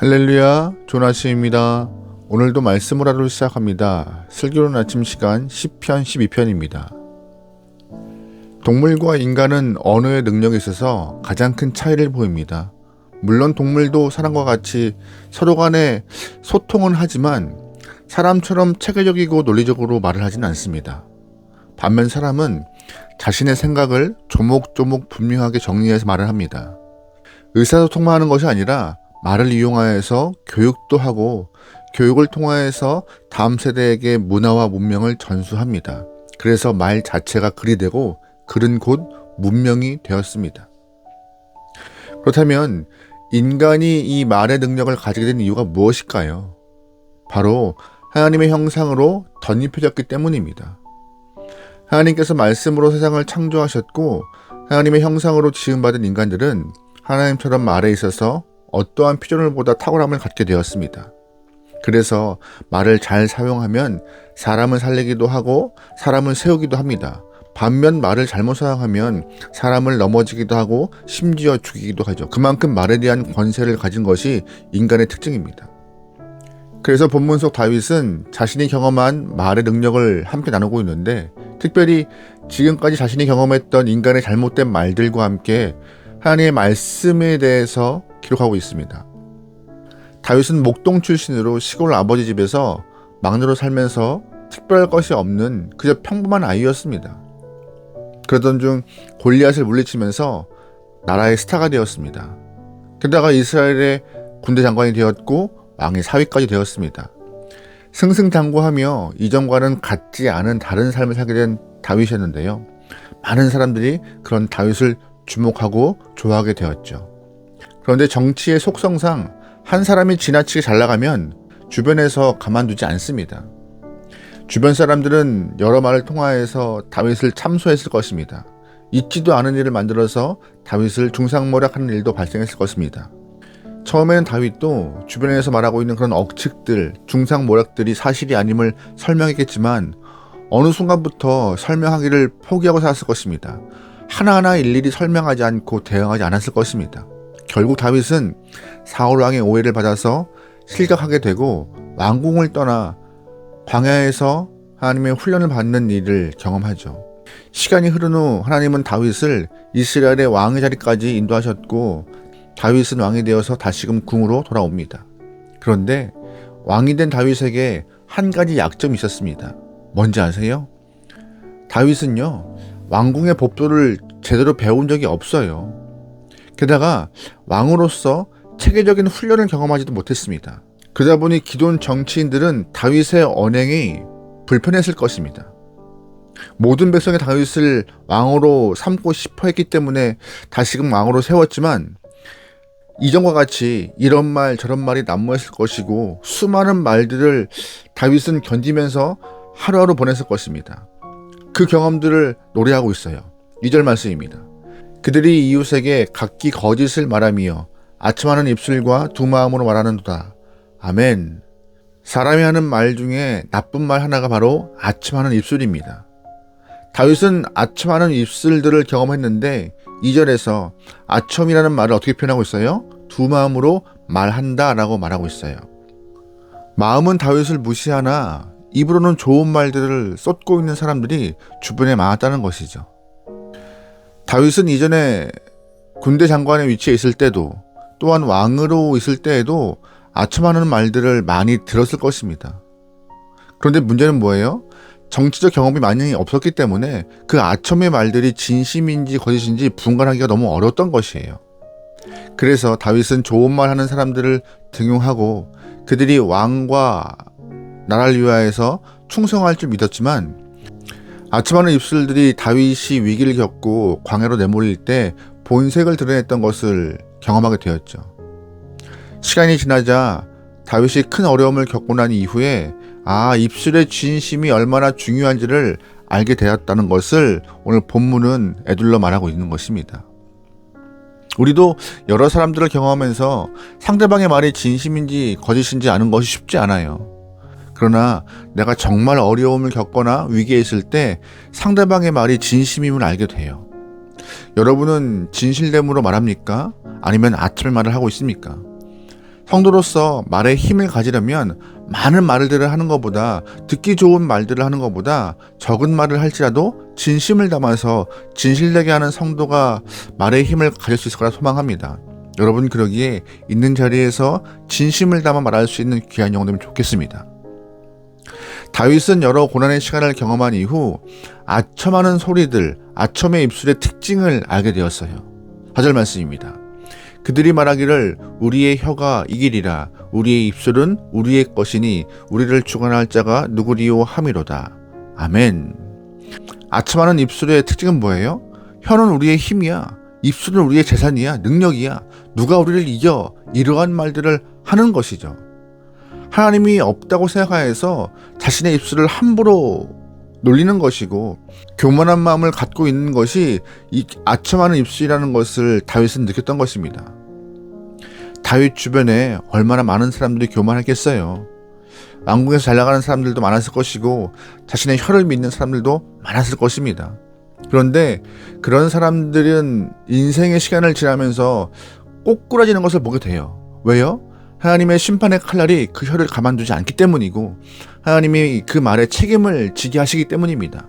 할렐루야, 조나시입니다. 오늘도 말씀을 하루 시작합니다. 슬기로운 아침 시간 10편 12편입니다. 동물과 인간은 언어의 능력에 있어서 가장 큰 차이를 보입니다. 물론 동물도 사람과 같이 서로 간에 소통은 하지만 사람처럼 체계적이고 논리적으로 말을 하진 않습니다. 반면 사람은 자신의 생각을 조목조목 분명하게 정리해서 말을 합니다. 의사소통만 하는 것이 아니라 말을 이용하여서 교육도 하고 교육을 통하여서 다음 세대에게 문화와 문명을 전수합니다. 그래서 말 자체가 글이 되고 글은 곧 문명이 되었습니다. 그렇다면 인간이 이 말의 능력을 가지게 된 이유가 무엇일까요? 바로 하나님의 형상으로 덧입혀졌기 때문입니다. 하나님께서 말씀으로 세상을 창조하셨고 하나님의 형상으로 지음받은 인간들은 하나님처럼 말에 있어서 어떠한 피조물보다 탁월함을 갖게 되었습니다. 그래서 말을 잘 사용하면 사람을 살리기도 하고 사람을 세우기도 합니다. 반면 말을 잘못 사용하면 사람을 넘어지기도 하고 심지어 죽이기도 하죠. 그만큼 말에 대한 권세를 가진 것이 인간의 특징입니다. 그래서 본문 속 다윗은 자신이 경험한 말의 능력을 함께 나누고 있는데 특별히 지금까지 자신이 경험했던 인간의 잘못된 말들과 함께 하나님의 말씀에 대해서 기록하고 있습니다. 다윗은 목동 출신으로 시골 아버지 집에서 막내로 살면서 특별할 것이 없는 그저 평범한 아이였습니다. 그러던 중 골리앗을 물리치면서 나라의 스타가 되었습니다. 게다가 이스라엘의 군대 장관이 되었고 왕의 사위까지 되었습니다. 승승장구하며 이전과는 같지 않은 다른 삶을 살게 된 다윗이었는데요. 많은 사람들이 그런 다윗을 주목하고 좋아하게 되었죠. 그런데 정치의 속성상 한 사람이 지나치게 잘 나가면 주변에서 가만두지 않습니다. 주변 사람들은 여러 말을 통하여서 다윗을 참소했을 것입니다. 있지도 않은 일을 만들어서 다윗을 중상모략하는 일도 발생했을 것입니다. 처음에는 다윗도 주변에서 말하고 있는 그런 억측들, 중상모략들이 사실이 아님을 설명했겠지만 어느 순간부터 설명하기를 포기하고 살았을 것입니다. 하나하나 일일이 설명하지 않고 대응하지 않았을 것입니다. 결국 다윗은 사울 왕의 오해를 받아서 실격하게 되고 왕궁을 떠나 광야에서 하나님의 훈련을 받는 일을 경험하죠. 시간이 흐른 후 하나님은 다윗을 이스라엘의 왕의 자리까지 인도하셨고 다윗은 왕이 되어서 다시금 궁으로 돌아옵니다. 그런데 왕이 된 다윗에게 한 가지 약점이 있었습니다. 뭔지 아세요? 다윗은요, 왕궁의 법도를 제대로 배운 적이 없어요. 게다가 왕으로서 체계적인 훈련을 경험하지도 못했습니다. 그러다 보니 기존 정치인들은 다윗의 언행이 불편했을 것입니다. 모든 백성이 다윗을 왕으로 삼고 싶어 했기 때문에 다시금 왕으로 세웠지만 이전과 같이 이런 말 저런 말이 난무했을 것이고 수많은 말들을 다윗은 견디면서 하루하루 보냈을 것입니다. 그 경험들을 노래하고 있어요. 2절 말씀입니다. 그들이 이웃에게 각기 거짓을 말하며 아첨하는 입술과 두 마음으로 말하는도다. 아멘. 사람이 하는 말 중에 나쁜 말 하나가 바로 아첨하는 입술입니다. 다윗은 아첨하는 입술들을 경험했는데 2절에서 아첨이라는 말을 어떻게 표현하고 있어요? 두 마음으로 말한다 라고 말하고 있어요. 마음은 다윗을 무시하나 입으로는 좋은 말들을 쏟고 있는 사람들이 주변에 많았다는 것이죠. 다윗은 이전에 군대 장관의 위치에 있을 때도 또한 왕으로 있을 때에도 아첨하는 말들을 많이 들었을 것입니다. 그런데 문제는 뭐예요? 정치적 경험이 많이 없었기 때문에 그 아첨의 말들이 진심인지 거짓인지 분간하기가 너무 어려웠던 것이에요. 그래서 다윗은 좋은 말 하는 사람들을 등용하고 그들이 왕과 나라를 위하여서 충성할 줄 믿었지만 아첨하는 입술들이 다윗이 위기를 겪고 광야로 내몰릴 때 본색을 드러냈던 것을 경험하게 되었죠. 시간이 지나자 다윗이 큰 어려움을 겪고 난 이후에 아, 입술의 진심이 얼마나 중요한지를 알게 되었다는 것을 오늘 본문은 애둘러 말하고 있는 것입니다. 우리도 여러 사람들을 경험하면서 상대방의 말이 진심인지 거짓인지 아는 것이 쉽지 않아요. 그러나 내가 정말 어려움을 겪거나 위기에 있을 때 상대방의 말이 진심임을 알게 돼요. 여러분은 진실됨으로 말합니까? 아니면 아틀 말을 하고 있습니까? 성도로서 말에 힘을 가지려면 많은 말들을 하는 것보다 듣기 좋은 말들을 하는 것보다 적은 말을 할지라도 진심을 담아서 진실되게 하는 성도가 말의 힘을 가질 수 있을 거라 소망합니다. 여러분 그러기에 있는 자리에서 진심을 담아 말할 수 있는 귀한 영혼 되면 좋겠습니다. 다윗은 여러 고난의 시간을 경험한 이후 아첨하는 소리들, 아첨의 입술의 특징을 알게 되었어요. 하절 말씀입니다. 그들이 말하기를 우리의 혀가 이기리라 우리의 입술은 우리의 것이니 우리를 주관할 자가 누구리요 함이로다. 아멘. 아첨하는 입술의 특징은 뭐예요? 혀는 우리의 힘이야. 입술은 우리의 재산이야. 능력이야. 누가 우리를 이겨. 이러한 말들을 하는 것이죠. 하나님이 없다고 생각하여서 자신의 입술을 함부로 놀리는 것이고 교만한 마음을 갖고 있는 것이 이 아첨하는 입술이라는 것을 다윗은 느꼈던 것입니다. 다윗 주변에 얼마나 많은 사람들이 교만하겠어요. 왕궁에서 잘 나가는 사람들도 많았을 것이고 자신의 혀를 믿는 사람들도 많았을 것입니다. 그런데 그런 사람들은 인생의 시간을 지나면서 꼬꾸라지는 것을 보게 돼요. 왜요? 하나님의 심판의 칼날이 그 혀를 가만두지 않기 때문이고 하나님이 그 말에 책임을 지게 하시기 때문입니다.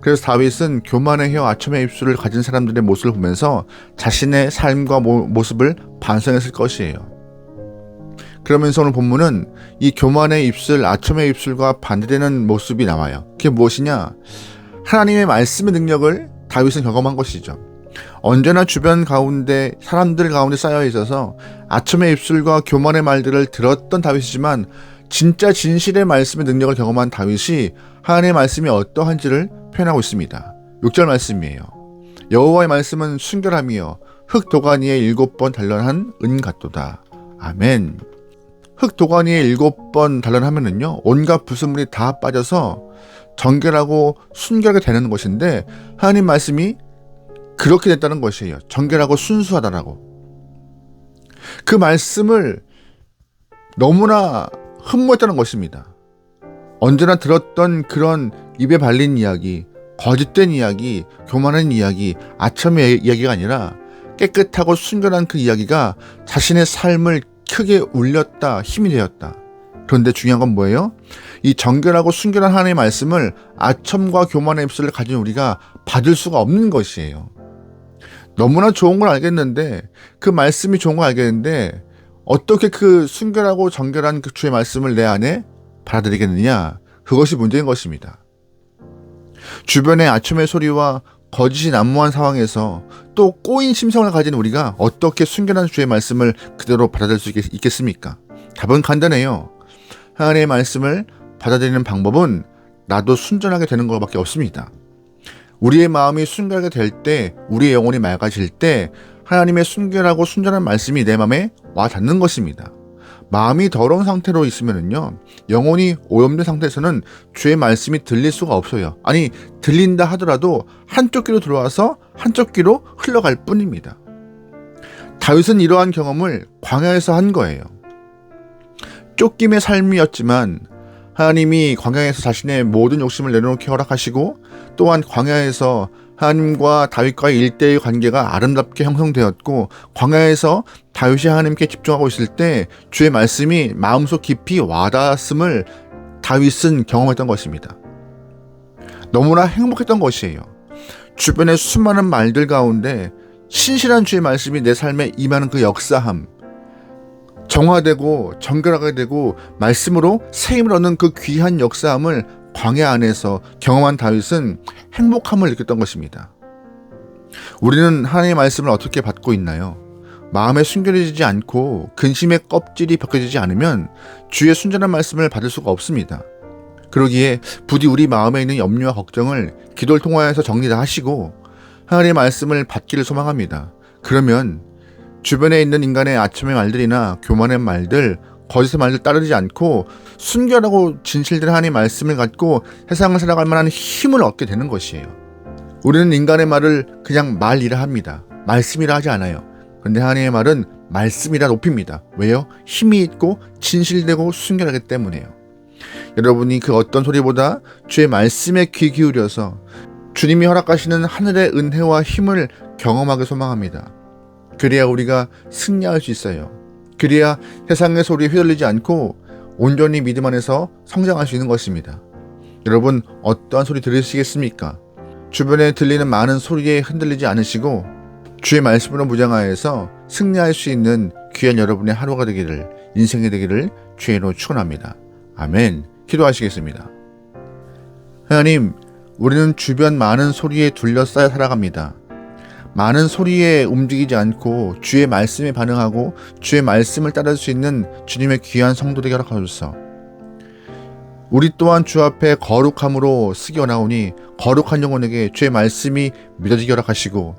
그래서 다윗은 교만의 혀 아첨의 입술을 가진 사람들의 모습을 보면서 자신의 삶과 모, 모습을 반성했을 것이에요. 그러면서 오늘 본문은 이 교만의 입술, 아첨의 입술과 반대되는 모습이 나와요. 그게 무엇이냐? 하나님의 말씀의 능력을 다윗은 경험한 것이죠. 언제나 주변 가운데 사람들 가운데 쌓여 있어서 아첨의 입술과 교만의 말들을 들었던 다윗이지만 진짜 진실의 말씀의 능력을 경험한 다윗이 하나님의 말씀이 어떠한지를 표현하고 있습니다. 6절 말씀이에요. 여호와의 말씀은 순결함이요 흙 도가니에 일곱 번 단련한 은 같도다. 아멘. 흙 도가니에 일곱 번 단련하면은요 온갖 부수물이 다 빠져서 정결하고 순결하게 되는 것인데 하나님 말씀이 그렇게 됐다는 것이에요. 정결하고 순수하다라고. 그 말씀을 너무나 흠모했다는 것입니다. 언제나 들었던 그런 입에 발린 이야기, 거짓된 이야기, 교만한 이야기, 아첨의 이야기가 아니라 깨끗하고 순결한 그 이야기가 자신의 삶을 크게 울렸다, 힘이 되었다. 그런데 중요한 건 뭐예요? 이 정결하고 순결한 하나님의 말씀을 아첨과 교만의 입술을 가진 우리가 받을 수가 없는 것이에요. 너무나 좋은 걸 알겠는데 그 말씀이 좋은 걸 알겠는데 어떻게 그 순결하고 정결한 그 주의 말씀을 내 안에 받아들이겠느냐? 그것이 문제인 것입니다. 주변의 아첨의 소리와 거짓이 난무한 상황에서 또 꼬인 심성을 가진 우리가 어떻게 순결한 주의 말씀을 그대로 받아들일 수 있겠, 습니까 답은 간단해요. 하나님의 말씀을 받아들이는 방법은 나도 순전하게 되는 것밖에 없습니다. 우리의 마음이 순결하게 될 때, 우리의 영혼이 맑아질 때 하나님의 순결하고 순전한 말씀이 내 마음에 와 닿는 것입니다. 마음이 더러운 상태로 있으면요 영혼이 오염된 상태에서는 주의 말씀이 들릴 수가 없어요. 아니 들린다 하더라도 한쪽 귀로 들어와서 한쪽 귀로 흘러갈 뿐입니다. 다윗은 이러한 경험을 광야에서 한 거예요. 쫓김의 삶이었지만 하나님이 광야에서 자신의 모든 욕심을 내려놓게 허락하시고 또한 광야에서 하나님과 다윗과의 일대의 관계가 아름답게 형성되었고 광야에서 다윗이 하나님께 집중하고 있을 때 주의 말씀이 마음속 깊이 와닿았음을 다윗은 경험했던 것입니다. 너무나 행복했던 것이에요. 주변의 수많은 말들 가운데 신실한 주의 말씀이 내 삶에 임하는 그 역사함, 정화되고 정결하게 되고 말씀으로 새 힘을 얻는 그 귀한 역사함을 광야 안에서 경험한 다윗은 행복함을 느꼈던 것입니다. 우리는 하나님의 말씀을 어떻게 받고 있나요? 마음에 순결해지지 않고 근심의 껍질이 벗겨지지 않으면 주의 순전한 말씀을 받을 수가 없습니다. 그러기에 부디 우리 마음에 있는 염려와 걱정을 기도를 통하여서 정리 다 하시고 하나님의 말씀을 받기를 소망합니다. 그러면 주변에 있는 인간의 아첨의 말들이나 교만의 말들, 거짓의 말들 따르지 않고 순결하고 진실된 하나님의 말씀을 갖고 세상을 살아갈 만한 힘을 얻게 되는 것이에요. 우리는 인간의 말을 그냥 말이라 합니다. 말씀이라 하지 않아요. 그런데 하나님의 말은 말씀이라 높입니다. 왜요? 힘이 있고 진실되고 순결하기 때문에요. 여러분이 그 어떤 소리보다 주의 말씀에 귀 기울여서 주님이 허락하시는 하늘의 은혜와 힘을 경험하게 소망합니다. 그래야 우리가 승리할 수 있어요. 그래야 세상의 소리에 휘둘리지 않고 온전히 믿음 안에서 성장할 수 있는 것입니다. 여러분 어떠한 소리 들으시겠습니까? 주변에 들리는 많은 소리에 흔들리지 않으시고 주의 말씀으로 무장하여서 승리할 수 있는 귀한 여러분의 하루가 되기를 인생이 되기를 주의로 축원합니다. 아멘. 기도하시겠습니다. 하나님, 우리는 주변 많은 소리에 둘러싸여 살아갑니다. 많은 소리에 움직이지 않고 주의 말씀에 반응하고 주의 말씀을 따를 수 있는 주님의 귀한 성도되게 허락하소서. 우리 또한 주 앞에 거룩함으로 쓰겨 나오니 거룩한 영혼에게 주의 말씀이 믿어지게 허락하시고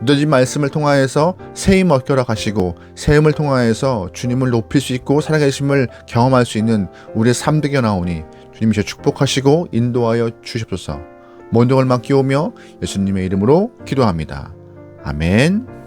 믿어진 말씀을 통하여서 세임 얻게 허락하시고 세임을 통하여서 주님을 높일 수 있고 살아계심을 경험할 수 있는 우리의 삶 되게 나오니 주님이 저 축복하시고 인도하여 주시옵소서. 걸 맡기오며 예수님의 이름으로 기도합니다. 아멘.